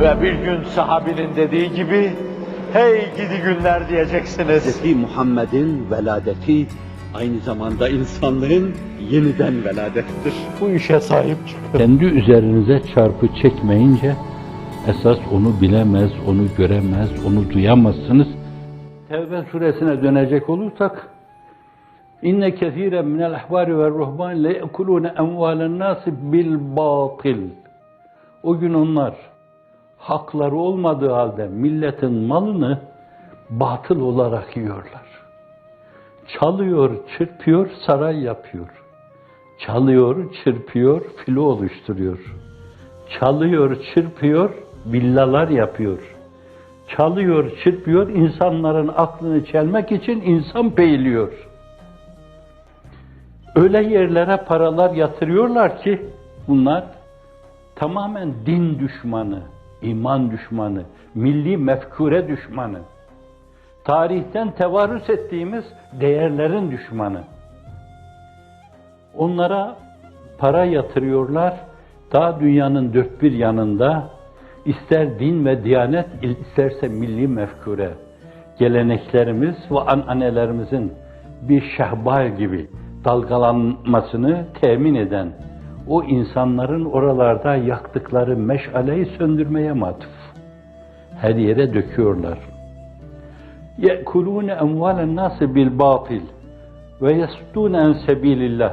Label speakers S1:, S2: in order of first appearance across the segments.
S1: Ve bir gün sahabinin dediği gibi, hey gidi günler diyeceksiniz.
S2: Hz. Muhammed'in veladeti aynı zamanda insanlığın yeniden veladettir.
S1: Bu işe sahip çıkın.
S3: Kendi üzerinize çarpı çekmeyince esas onu bilemez, onu göremez, onu duyamazsınız. Tevbe suresine dönecek olursak İnne kesiren minel ahbari ve ruhban le yekulune emvalen nasi bil batil. O gün onlar hakları olmadığı halde milletin malını batıl olarak yiyorlar. Çalıyor, çırpıyor, saray yapıyor. Çalıyor, çırpıyor, filo oluşturuyor. Çalıyor, çırpıyor, villalar yapıyor. Çalıyor, çırpıyor, insanların aklını çelmek için insan peyliyor. Öyle yerlere paralar yatırıyorlar ki bunlar tamamen din düşmanı, iman düşmanı, milli mefkure düşmanı. Tarihten tevarüs ettiğimiz değerlerin düşmanı. Onlara para yatırıyorlar. Daha dünyanın dört bir yanında ister din ve diyanet, isterse milli mefkure, geleneklerimiz ve ananelerimizin bir şehbal gibi dalgalanmasını temin eden o insanların oralarda yaktıkları meşaleyi söndürmeye matuf. Her yere döküyorlar. يَأْكُلُونَ اَمْوَالَ النَّاسِ بِالْبَاطِلِ وَيَسُدُّونَ اَنْ سَب۪يلِ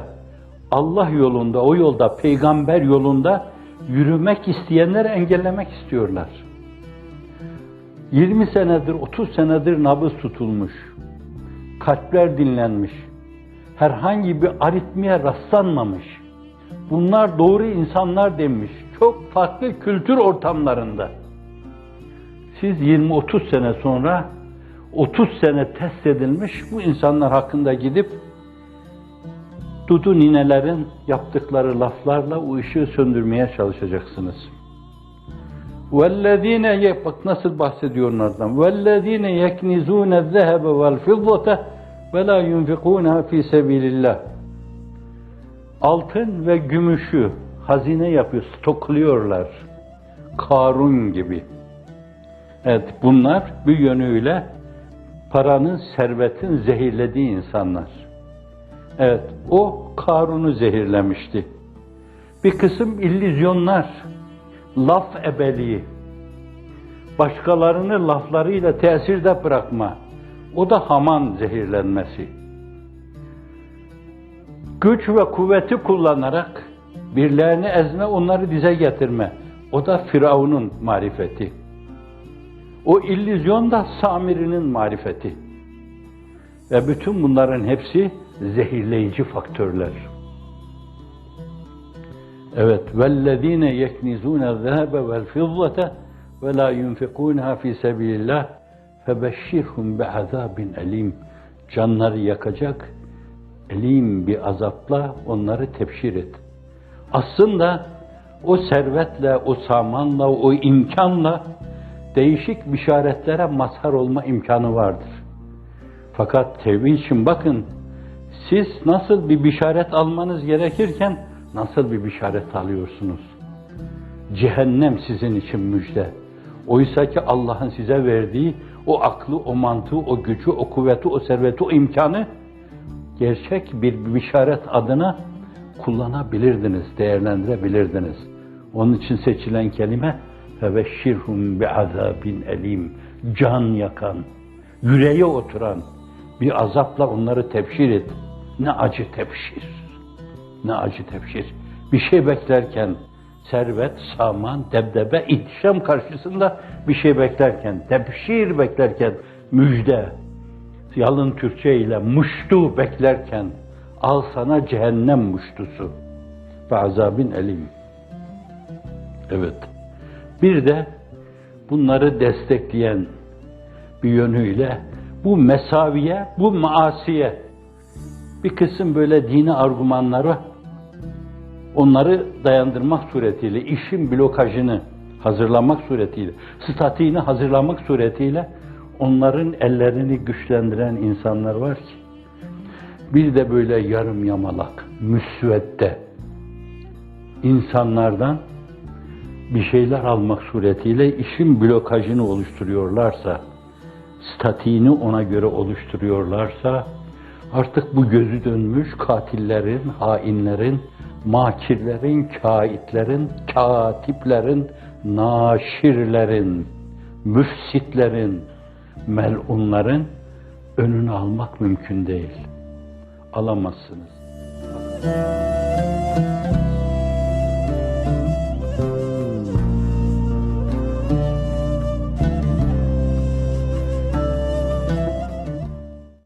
S3: Allah yolunda, o yolda, peygamber yolunda yürümek isteyenleri engellemek istiyorlar. 20 senedir, 30 senedir nabız tutulmuş. Kalpler dinlenmiş. Herhangi bir aritmiye rastlanmamış. Bunlar doğru insanlar demiş. Çok farklı kültür ortamlarında. Siz 20-30 sene sonra 30 sene test edilmiş bu insanlar hakkında gidip Dudu ninelerin yaptıkları laflarla o ışığı söndürmeye çalışacaksınız. وَالَّذ۪ينَ Bak nasıl bahsediyor onlardan. وَالَّذ۪ينَ يَكْنِزُونَ الذَّهَبَ وَالْفِضَّةَ وَلَا يُنْفِقُونَها ف۪ي سَب۪يلِ اللّٰهِ Altın ve gümüşü hazine yapıyor, stokluyorlar. Karun gibi. Evet bunlar bir yönüyle paranın, servetin zehirlediği insanlar. Evet, o Karun'u zehirlemişti. Bir kısım illüzyonlar, laf ebeliği, başkalarını laflarıyla tesirde bırakma, o da Haman zehirlenmesi Güç ve kuvveti kullanarak birilerini ezme, onları dize getirme, o da Firavun'un marifeti. O illüzyon da Samiri'nin marifeti. Ve bütün bunların hepsi zehirleyici faktörler. Evet, وَالَّذ۪ينَ يَكْنِزُونَ الذَّهَبَ وَالْفِضَّةَ وَلَا يُنْفِقُونَهَا ف۪ي سَب۪يلِ اللّٰهِ فَبَشِّرْهُمْ بِعَذَابٍ اَل۪يمٍ Canları yakacak, elim bir azapla onları tepşir et. Aslında o servetle, o samanla, o imkanla değişik bişaretlere mazhar olma imkanı vardır. Fakat tevbe için bakın, siz nasıl bir bişaret almanız gerekirken nasıl bir bişaret alıyorsunuz? Cehennem sizin için müjde. Oysa ki Allah'ın size verdiği o aklı, o mantığı, o gücü, o kuvveti, o serveti, o imkanı gerçek bir bişaret adına kullanabilirdiniz, değerlendirebilirdiniz. Onun için seçilen kelime ve feveşşirhum bi azabin elim. Can yakan, yüreğe oturan bir azapla onları tebşir et. Ne acı tebşir. Ne acı tebşir. Bir şey beklerken servet, saman, debdebe, ihtişam karşısında bir şey beklerken, tebşir beklerken müjde, yalın Türkçe ile muştu beklerken, al sana cehennem muştusu ve azabin elim. Evet. Bir de bunları destekleyen bir yönüyle bu mesaviye, bu maasiye bir kısım böyle dini argümanları onları dayandırmak suretiyle, işin blokajını hazırlamak suretiyle, statiğini hazırlamak suretiyle onların ellerini güçlendiren insanlar var ki bir de böyle yarım yamalak, müsvedde insanlardan bir şeyler almak suretiyle işin blokajını oluşturuyorlarsa, statiğini ona göre oluşturuyorlarsa, artık bu gözü dönmüş katillerin, hainlerin, makirlerin, kaitlerin, katiplerin, naşirlerin, müfsitlerin, melunların önünü almak mümkün değil. Alamazsınız.